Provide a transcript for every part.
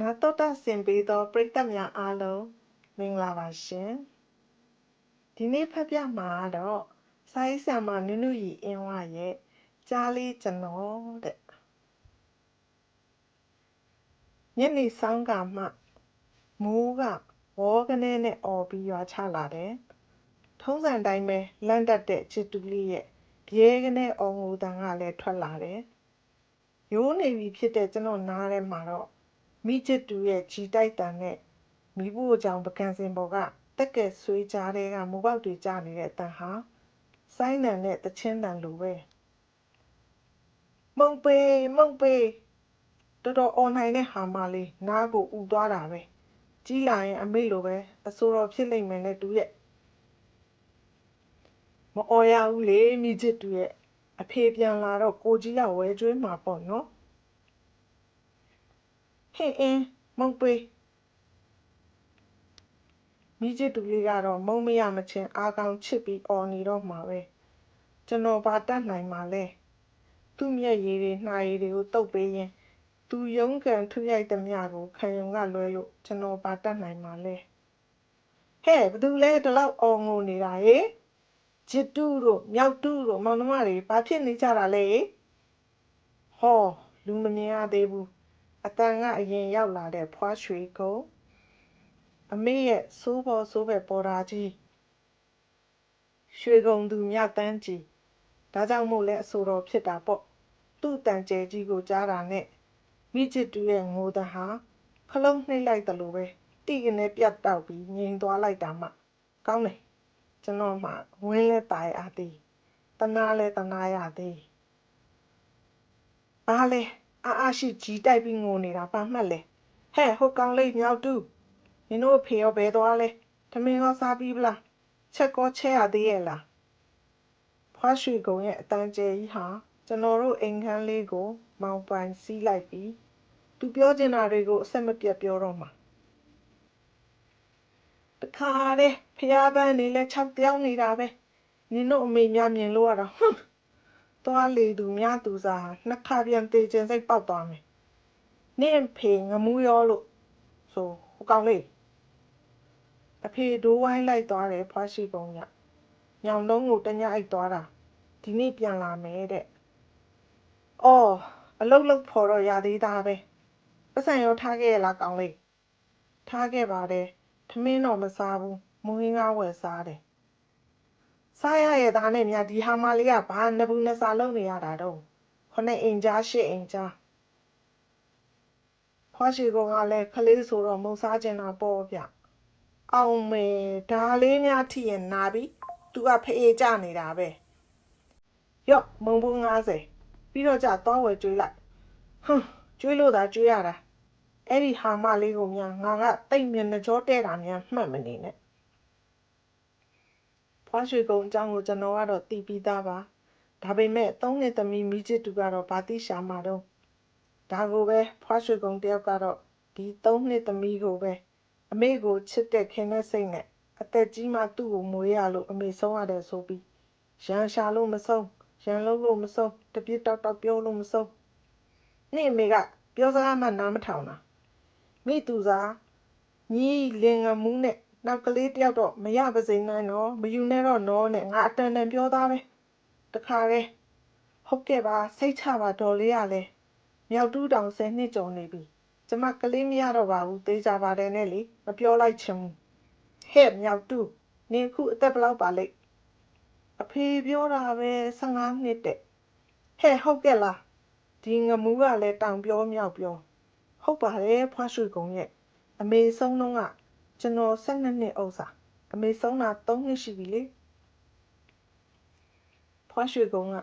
နာတော်တာဆင်ပေးသောပရိသတ်များအားလုံးမင်္ဂလာပါရှင်ဒီနေ့ဖတ်ပြမှာတော့စာရေးဆရာမနုနုရီအင်းဝရဲ့ကြားလေးကျွန်တော်တဲ့ညနေဆောင်ကမှမိုးကဝေါကနေနဲ့អော်ပြီးရွာချလာတယ်ထုံးစံတိုင်းပဲလန့်တက်တဲ့ချစ်တူလေးရဲ့ရဲကနေអော်ငိုတန်ကလည်းထွက်လာတယ်ရိုးနေပြီဖြစ်တဲ့ကျွန်တော်နားထဲမှာတော့ မိချစ်တူရဲ့ဂျီတိုက်တန်နဲ့မိဖို့ကြောင့်ပကံစင်ပေါ်ကတက်ကဲဆွေးကြားတဲ့ကမိုးပေါက်တွေကျနေတဲ့အတန်ဟာဆိုင်းနံနဲ့တချင်းတန်လိုပဲမုံပေမုံပေတော်တော်អော်နိုင်တဲ့ဟာမလေးနားကိုဥသွားတာပဲကြီးလာရင် အမေလိုပဲအဆိုတော်ဖြစ်လိမ့်မယ်နဲ့တူရဲ့မအော်ရဘူးလေမိချစ်တူရဲ့အဖေပြန်လာတော့ကိုကြီးကဝဲကျွေးမှာပေါ့နော် ဟင်းအင်းမုံပေးမိချစ်တူလေးကတော့မုံမရမချင်းအာကောင်ချစ်ပြီးអော်နေတော့မှာပဲကျွန်တော်ဘာတတ်နိုင်မှာလဲသူ့မျက်ရည်တွေနှာရည်တွေကိုတုပ်ပေးရင်သူရုံးကန်ထုရိုက်သမျှကိုခံယုံကလွဲလို့ကျွန်တော်ဘာတတ်နိုင်မှာလဲဟဲ့ဘသူလဲဒီလောက်အော်ငိုနေတာဟေ့ဂျစ်တူတို့မြောက်တူတို့မောင်နှမတွေဘာဖြစ်နေကြတာလဲဟောလူမမြင်ရသေးဘူး အတန်ကအရင်ရောက်လာတဲ့ဖွားရွှေကုန်းအမေရဲ့စိုးပေါ်စိုးပဲပေါ်တာကြီးရွှေကုံသူမြတ်တန်းကြီးဒါကြောင့်မို့လဲအဆိုတော်ဖြစ်တာပေါ့သူ့တန်ကျဲကြီးကိုကြားတာနဲ့မိချစ်တူရဲ့ငိုတဟာခလုံးနှိမ့်လိုက်တယ်လို့ပဲတိကနေပြတ်တောက်ပြီးငြိမ်သွားလိုက်တာမှကောင်းတယ်ကျွန်တော်မှဝင်းလဲတာရသည်တနာလဲတနာရသည်ဘာလဲ အာအာရှိကြီးတိုက်ပြီးငိုနေတာပါမှတ်လဲဟဲ့ဟိုကောင်လေးမြောက်တူနင်တို့ဖေရောဘဲသွားလဲသမင်းရောစားပြီးဗလားချက်ကောချဲရသေးရဲ့လားဖွားရွှေကုံရဲ့အတန်ကျဲကြီးဟာကျွန်တော်တို့အိမ်ခန်းလေးကို မောင်ပိုင်စီးလိုက်ပြီးသူပြောချင်တာတွေကိုအဆက်မပြတ်ပြောတော့မှာတခါတည်းဖျားပန်းနေလဲ၆တောင်းနေတာပဲနင်တို့အမေများမြင်လို့ရတာဟွန်း သွားလေသူများသူစားဟာနှစ်ခါပြန်တေချင်စိတ်ပေါက်သွားမယ်နင့်ဖေငမူးရောလို့ဆိုဟိုကောင်လေးအဖေဒိုးဝိုင်းလိုက်သွားတယ်ဖွားရှိပုံကညောင်လုံးကိုတညအိတ်သွားတာဒီနေ့ပြန်လာမယ်တဲ့အော်အလုတ်လုတ်ဖော်တော့ရသေးတာပဲပတ်စံရောထားခဲ့ရလားကောင်လေးထားခဲ့ပါတယ်ထမင်းတော့မစားဘူးမူရင်းကားဝယ်စားတယ် စားရရဲ့သားနဲ့မြဒီဟာမလေးကဘာနဘူးနစာလုံးနေရတာတော့ခုနှစ်အိမ်ကြားရှစ်အိမ်ကြားဖွားရှိကောင်ကလည်းခလေးဆိုတော့မုံစားကျင်တာပေါ့ဗျအောင်မေဒါလေးများထိရင်နာပြီသူကဖေးကြနေတာပဲရော့မုံဘူး90ပြီးတော့ကြသွားဝယ်ကျွေးလိုက်ဟွန်းကျွေးလို့သာကျွေးရတာအဲ့ဒီဟာမလေးကိုများငါကတိတ်မျက်နှကြောတဲ့တာများမှတ်မနေနဲ့ ဖွားရွှေကုံအကြောင်းကိုကျွန်တော်ကတော့သိပြီးသားပါဒါပေမဲ့သုံးနှစ်သမီးမိချစ်တူကတော့ဘာတိရှာမှာတော့ဒါကိုပဲဖွားရွှေကုံတယောက်ကတော့ဒီသုံးနှစ်သမီးကိုပဲအမေကိုချစ်တဲ့ခင်တဲ့စိတ်နဲ့အသက်ကြီးမှသူ့ကိုမွေးရလို့အမေဆုံးရတယ်ဆိုပြီးရန်ရှာလို့မဆုံးရန်လုံးလို့မဆုံးတပြစ်တောက်တောက်ပြောလို့မဆုံးနေ့အမေကပြောစကားမှနားမထောင်တာမိသူစားညီလင်ငမှုနဲ့ နောက်ကလေးတယောက်တော့မရပါစိမ့်နိုင်တော့မယူနဲ့တော့နော်နဲ့ငါအတန်တန်ပြောသားပဲတခါပဲဟုတ်ကဲ့ပါစိတ်ချပါတော်လေးရလဲမြောက်တူးတောင်ဆယ်နှစ်ကျော်နေပြီကျမကလေးမရတော့ပါဘူးသေချာပါတယ်နဲ့လေမပြောလိုက်ချင်ဘူးဟဲ့မြောက်တူနင်ခုအသက်ဘယ်လောက်ပါလိမ့်အဖေပြောတာပဲ15နှစ်တဲ့ဟဲ့ဟုတ်ကဲ့လားဒီငမူးကလည်းတောင်ပြောမြောက်ပြောဟုတ်ပါတယ်ဖွားရွှေကုံရဲ့အမေဆုံးတော့က ကျွန်တော်12နှစ်ဥစ္စာအမေဆုံးတာ3နှစ်ရှိပြီလေဖွားရွှေကုံက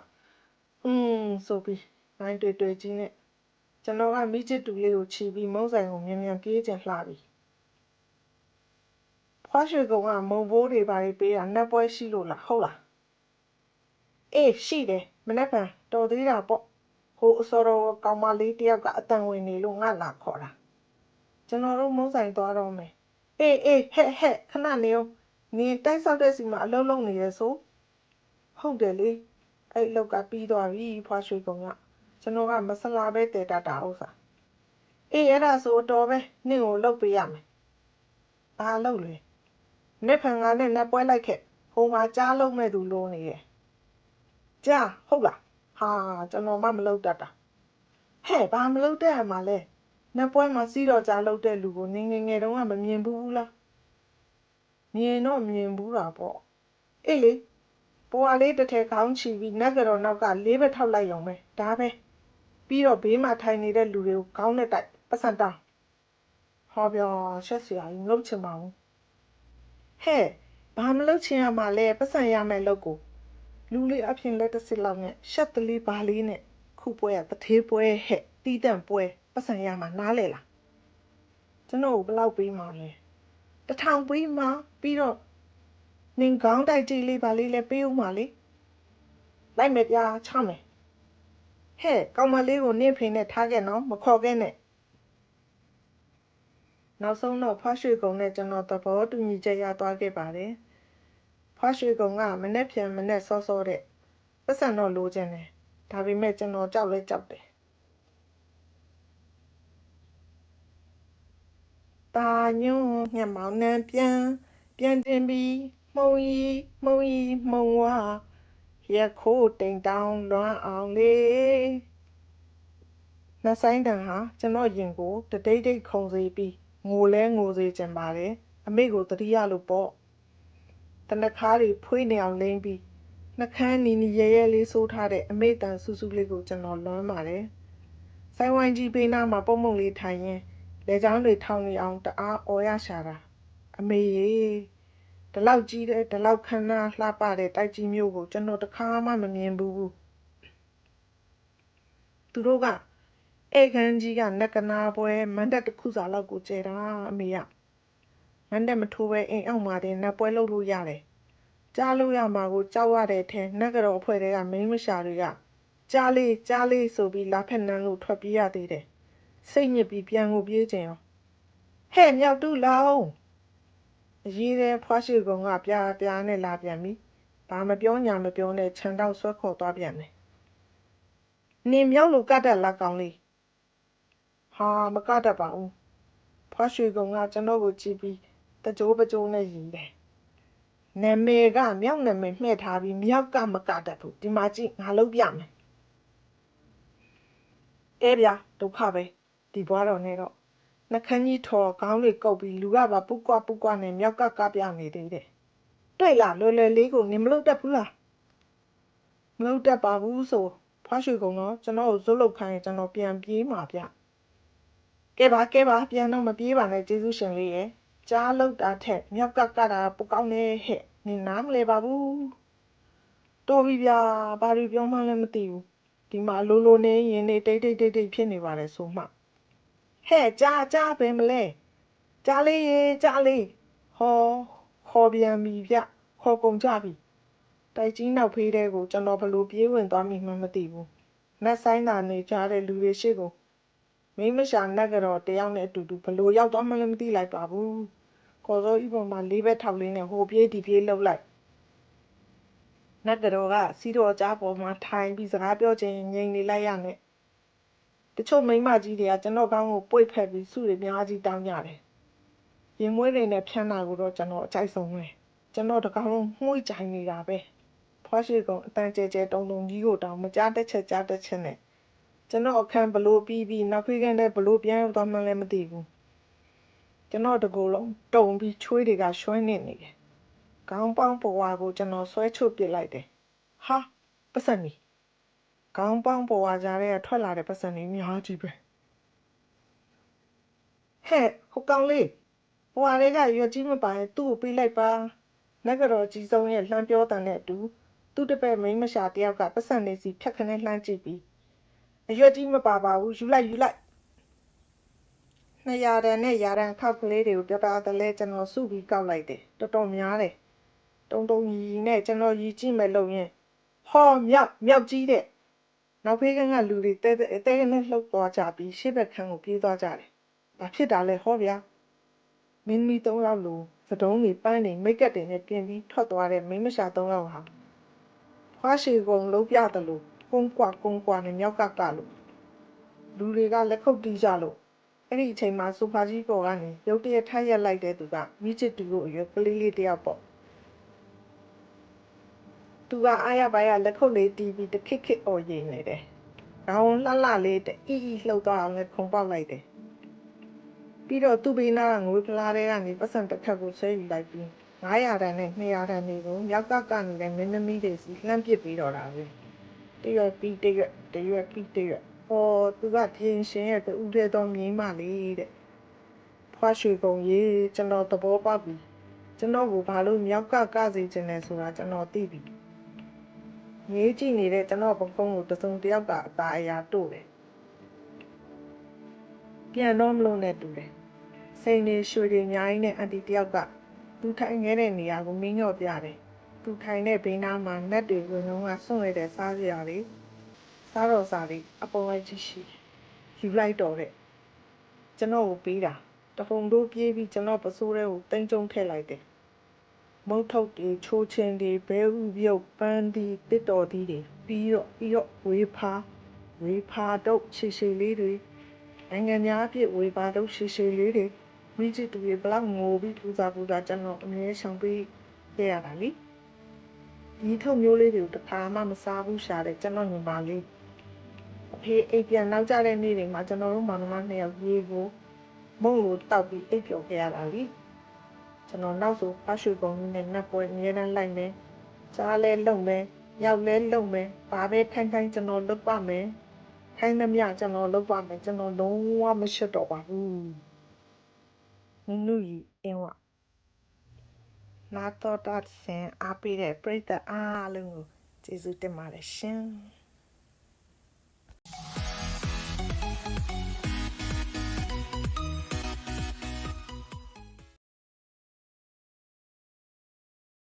อืมဆိုပြီးနိုင်တွေ့တွေ့ချင်းနဲ့ကျွန်တော်ကမိချစ်တူလေးကိုချီပြီးမုံဆိုင်ကိုမြန်မြန်ပြေးချင်လှပြီဖွားရွှေကုံကမုံဘိုးတွေပါပြီးပေးတာနှက်ပွဲရှိလို့လားဟုတ်လားအေးရှိတယ်မနေ့ကတော်သေးတာပေါ့ဟိုအစောတော်ကောင်မလေးတယောက်ကအတန်ဝင်နေလို့ငါလာခေါ်တာကျွန်တော်တို့မုံဆိုင်သွားတော့မယ် အေးအေးဟဲ့ဟဲ့ခဏနေအောင်နင်တိုက်ဆောက်တဲ့စီမှာအလုံးလုံးနေရဆိုဟုတ်တယ်လေအဲ့လောက်ကပြီးသွားပြီဖွားရွှေကုံကကျွန်တော်ကမဆလာပဲတဲတာတာဥစ္စာအေးအဲ့ဒါဆိုတော့ပဲနင့်ကိုလှုပ်ပေးရမယ်ဘာလှုပ်လဲနေ့ဖန်ကနဲ့လက်ပွဲလိုက်ခဲ့ဟိုမှာကြားလုံးမဲ့သူလိုနေရဲ့ကြားဟုတ်လားဟာကျွန်တော်မှမလှုပ်တတ်တာဟဲ့ဘာမလှုပ်တတ်ရမှာလဲ နှစ်ပွဲမှာစီးတော့ကြားလှုပ်တဲ့လူကိုငယ်ငယ်ငယ်တုန်းကမမြင်ဘူးလားမြင်တော့မြင်ဘူးတာပေါ့အေးလေပေါ်အလေးတစ်ထည်ခေါင်းချီပြီးနက်ကတော့နောက်ကလေးဘက်ထောက်လိုက်ရုံပဲဒါပဲပြီးတော့ဘေးမှာထိုင်နေတဲ့လူတွေကိုခေါင်းနဲ့တိုက်ပတ်စံတောင်းဟောပြောရှက်စရာကြီးငုတ်ချင်ပါဘူးဟဲ့ဘာမလုပ်ချင်ရမှာလဲပတ်စံရမယ်လို့ကိုလူလေးအဖြစ်လက်တစ်စစ်လောက်နဲ့ရှက်တလေးဘာလေးနဲ့ခုပွဲရတထေးပွဲဟဲ့တီးတန့်ပွဲ ပတ်စံရမှာနားလေလားကျွန်တော်ဘယ်လောက်ပေးမှလဲတထောင်ပေးမှပြီးတော့နင်ခေါင်းတိုက်ကြည့်လေးပါလေးလဲပေးဦးမှာလေလိုက်မယ်ပြားချမယ်ဟဲ့ကောင်မလေးကိုနင့်ဖေနဲ့ထားခဲ့နော်မခေါ်ခဲ့နဲ့နောက်ဆုံးတော့ဖွားရွှေကုံနဲ့ကျွန်တော်သဘောတူညီချက်ရသွားခဲ့ပါတယ်ဖွားရွှေကုံကမနဲ့ပြန်မနဲ့စောစောတဲ့ပတ်စံတော့လိုချင်တယ်ဒါပေမဲ့ကျွန်တော်ကြောက်လဲကြောက်တယ် တာညွန်းညမောင်နှံပြန်ပြန်တင်ပြီးမှုံကြီးမှုံကြီးမှုံဝါရက်ခိုးတိမ်တောင်လွမ်းအောင်လေးနှဆိုင်တန်ဟာကျွန်တော်ရင်ကိုတတိတ်တိတ်ခုံစေပြီးငိုလဲငိုစေချင်ပါတယ်အမေကိုတတိယလို့ပေါ့တနခါးတွေဖွေးနေအောင်လိမ့်ပြီးနှကန်းနီနီရဲရဲလေးဆိုးထားတဲ့အမေတန်ဆူဆူလေးကိုကျွန်တော်လွမ်းပါတယ်ဆိုင်ဝိုင်းကြီးပေးနာမှာပုံမုံလေးထိုင်ရင် လေချောင်းတွေထောင်နေအောင်တအားအော်ရရှာတာအမေရေဒီလောက်ကြီးတဲ့ဒီလောက်ခမ်းနားလှပတဲ့တိုက်ကြီးမျိုးကိုကျွန်တော်တခါမှမမြင်ဘူးသူတို့ကဧခန်းကြီးကနက်ကနာပွဲမန်တက်တစ်ခုစာလောက်ကိုကျဲတာအမေကမန်တက်မထိုးပဲအိမ်အောက်မှာတင်နက်ပွဲလုပ်လို့ရတယ်ကြားလို့ရမှာကိုကြောက်ရတဲ့ထဲနက်ကတော့အဖွဲ့တွေကမိန်းမရှာတွေကကြားလေးကြားလေးဆိုပြီးလာဖက်နန်းလို့ထွက်ပြေးရသေးတယ် စိတ်ညစ်ပြီးပြန်ကိုပြေးကြရောဟဲ့မြောက်တူလောင်းအရေးတဲ့ဖွားရှိကုံကပြားပြားနဲ့လာပြန်ပြီဘာမပြောညာမပြောနဲ့ခြံတောက်ဆွဲခေါ်သွားပြန်တယ်နင်မြောက်လို့ကတ်တက်လာကောင်းလေးဟာမကတတ်ပါဘူးဖွားရွှေကုံကကျွန်တော်ကိုကြည့်ပြီးတကြိုးပကြိုးနဲ့ရည်တယ်နာမည်ကမြောက်နာမည်မှဲ့ထားပြီးမြောက်ကမကတတ်ဘူးဒီမှာကြည့်ငါလုပ်ပြမယ်အဲဗျာဒုက္ခပဲ ဒီဘွားတော်နဲ့တော့နှခမ်းကြီးထော်ခေါင်းလေးကုပ်ပြီးလူကပါပုကွပုကွနဲ့မြောက်ကကပြနေသေးတယ်တွေ့လားလွယ်လွယ်လေးကိုနင်မလုပ်တတ်ဘူးလားမလုပ်တတ်ပါဘူးဆိုဖွားရွှေကုံတော့ကျွန်တော်ကိုဇွတ်လုတ်ခိုင်းရင်ကျွန်တော်ပြန်ပြေးမှာဗျကဲပါကဲပါပြန်တော့မပြေးပါနဲ့ကျေးဇူးရှင်လေးရဲ့ကြားလောက်တာထက်မြောက်ကကတာပူကောင်းနေဟဲ့နင်နားမလဲပါဘူးတော်ပြီဗျာဘာလို့ပြောမှလည်းမသိဘူးဒီမှာလိုလိုနေရင်နေတိတ်တိတ်တိတ်တိတ်ဖြစ်နေပါတယ်ဆိုမှ ဟဲ့ကြားကြားပဲမလဲကြားလေးရေကြားလေးဟောခေါ်ပြန်ပြီဗျခေါ်ကုန်ကြပြီတိုက်ကြီးနောက်ဖေးတဲ့ကိုကျွန်တော်ဘလို့ပြေးဝင်သွားမိမှမသိဘူးနတ်ဆိုင်သာနေကြတဲ့လူတွေရှိကိုမိမရှာနက်ကတော့တယောက်နဲ့အတူတူဘလို့ရောက်သွားမှလည်းမသိလိုက်ပါဘူးခေါ်စောဤပေါ်မှာလေးဘက်ထောက်လေးနဲ့ဟိုပြေးဒီပြေးလှုပ်လိုက်နတ်ကတော့ကစီတော်ကြားပေါ်မှာထိုင်ပြီးစကားပြောချင်းငြိမ်နေလိုက်ရနဲ့ တချို့မိန်းမကြီးတွေကကျွန်တော်ကောင်းကိုပွေ့ဖက်ပြီးစုတွေအများကြီးတောင်းကြတယ်ရင်မွေးတွေနဲ့ဖြန်းတာကိုတော့ကျွန်တော်အကြိုက်ဆုံးပဲကျွန်တော်တကောင်လုံးမှု့ကြိုင်နေတာပဲဖွားရှိကောင်အတန်ကျဲကျဲတုံတုံကြီးကိုတောင်မကြားတက်ချက်ကြားတက်ချက်နဲ့ကျွန်တော်အခန်းဘလို့ပြီးပြီးနောက်ခွေးကန်တဲ့ဘလို့ပြန်ရောက်သွားမှလည်းမသိဘူးကျွန်တော်တကူလုံးတုံပြီးချွေးတွေကရွှဲနေနေတယ်ခေါင်းပေါင်းပေါ်ဝါကိုကျွန်တော်ဆွဲချုပ်ပစ်လိုက်တယ်ဟာပတ်စံကြီး ခေါင်းပေါင်းပေါ်ဝါကြားထဲကထွက်လာတဲ့ပတ်စံကြီးများကြီးပဲဟဲ့ဟိုကောင်လေးဟိုဟာတွေကရွက်ကြီးမပါရင်သူ့ကိုပေးလိုက်ပါနဂရောကြီးဆုံးရဲ့လှမ်းပြောတန်တဲ့အတူသူ့တပည့်မိန်းမရှာတယောက်ကပတ်စံလေးစီဖြတ်ခနဲ့လှမ်းကြည့်ပြီးအရွက်ကြီးမပါပါဘူးယူလိုက်ယူလိုက်နှစ်ရာတန်နဲ့ရာတန်ခောက်ကလေးတွေကိုပြတာတလဲကျွန်တော်စုပြီးကောက်လိုက်တယ်တော်တော်များတယ်တုံတုံကြီးနဲ့ကျွန်တော်ရီကြည့်မဲ့လို့ရင်ဟောမြောက်မြောက်ကြီးတဲ့ နောက်ဖေးကန်းကလူတွေတဲတဲတဲနဲ့လှုပ်သွားကြပြီးရှေ့ဘက်ခန်းကိုပြေးသွားကြတယ်ဘာဖြစ်တာလဲဟောဗျာမင်းမီသုံးယောက်လိုသတုံးတွေပန်းတွေမိတ်ကပ်တွေနဲ့ပြင်ပြီးထွက်သွားတဲ့မိန်းမရှာသုံးယောက်ဟာဖွားရှိကုံလုံးပြတယ်လို့ကုန်းကွာကုန်းကွာနဲ့မြောက်ကကလို့လူတွေကလက်ခုပ်တီးကြလို့အဲ့ဒီအချိန်မှာဆိုဖာကြီးပေါ်ကနေရုတ်တရက်ထိုက်ရက်လိုက်တဲ့သူကမိချစ်တူကိုအရွယ်ကလေးလေးတယောက်ပေါ့ သူကအားရပါရလက်ခုပ်လေးတီးပြီးတခစ်ခစ်အော်ရည်နေတယ်။ခေါင်းလှလှလေးတအီအီလှုပ်သွားအောင်လည်းခုံပေါက်လိုက်တယ်။ပြီးတော့သူ့ဘေးနားကငွေဖလားတွေကနေပတ်စံတစ်ခက်ကိုဆွဲယူလိုက်ပြီး900တန်းနဲ့200တန်းတွေကိုမြောက်ကကနေတဲ့မင်းသမီးတွေစီလှမ်းပစ်ပြီးတော့တာပဲ။တရွက်ပြီးတရွက်တရွက်ပြီးတရွက်ဟောသူကထင်းရှင်ရဲ့တူတဲ့တော့မြင်းမလေးတဲ့။ဖွားရွှေကုံရေးကျွန်တော်သဘောပေါက်ပြီ။ကျွန်တော်ကဘာလို့မြောက်ကကစီခြင်းလဲဆိုတာကျွန်တော်သိပြီ။ ငေးကြည့်နေတဲ့ကျွန်တော်ပကုံးကိုတစုံတစ်ယောက်ကအตาအရာတို့တယ်။ပြန်တော့မလို့နဲ့တူတယ်။စိန်နေရွှေတွေအများကြီးနဲ့အန်တီတစ်ယောက်ကသူထိုင်ခဲ့တဲ့နေရာကိုမင်းညော့ပြတယ်။သူထိုင်တဲ့ဘေးနားမှာနက်တွေဝင်လုံးကစွန့်ရတဲ့စားစရာတွေစားတော့စားတွေအပေါ်လိုက်ချရှိယူလိုက်တော့တဲ့ကျွန်တော်ကိုပေးတာတဖုံတို့ပြေးပြီးကျွန်တော်ပစိုးထဲကိုတင်းကျုံထည့်လိုက်တယ် မုတ်ထုတ်တွေချိုးချင်းတွေဘဲဥပြုတ်ပန်းဒီတစ်တော်ဒီတွေပြီးတော့ပြီးတော့ဝေးဖားဝေးဖားတော့ရှည်ရှည်လေးတွေနိုင်ငံများအဖြစ်ဝေးဖားတော့ရှည်ရှည်လေးတွေမိချစ်တူတွေဘလောက်ငိုပြီးပူဇာပူဇာကျွန်တော်အမြဲဆောင်ပြီးခဲ့ရတာလေဒီထုတ်မျိုးလေးတွေကိုတစ်ခါမှမစားဘူးရှာတဲ့ကျွန်တော်ညီမလေးအဖေအိပ်ပြန်နောက်ကြတဲ့နေ့တွေမှာကျွန်တော်တို့မောင်နှမနှစ်ယောက်ရေကိုမုံကိုတောက်ပြီးအိပ်ပျော်ခဲ့ရတာလी ကျွန်တော်နောက်ဆိုဖားရွှေပုံကြီးနဲ့နတ်ပွဲအများနဲ့လိုက်မယ်စားလဲလုံမယ်ရောက်လဲလုံမယ်ဘာပဲခိုင်းခိုင်းကျွန်တော်လုပ်ပါမယ်ခိုင်းသမျှကျွန်တော်လုပ်ပါမယ်ကျွန်တော်လုံးဝမရှက်တော့ပါဘူးနုနုကြီးအင်းဝနာတော်တာဆင်အားပေးတဲ့ပြိတ္တအားလုံးကိုကျေးဇူးတင်ပါတယ်ရှင်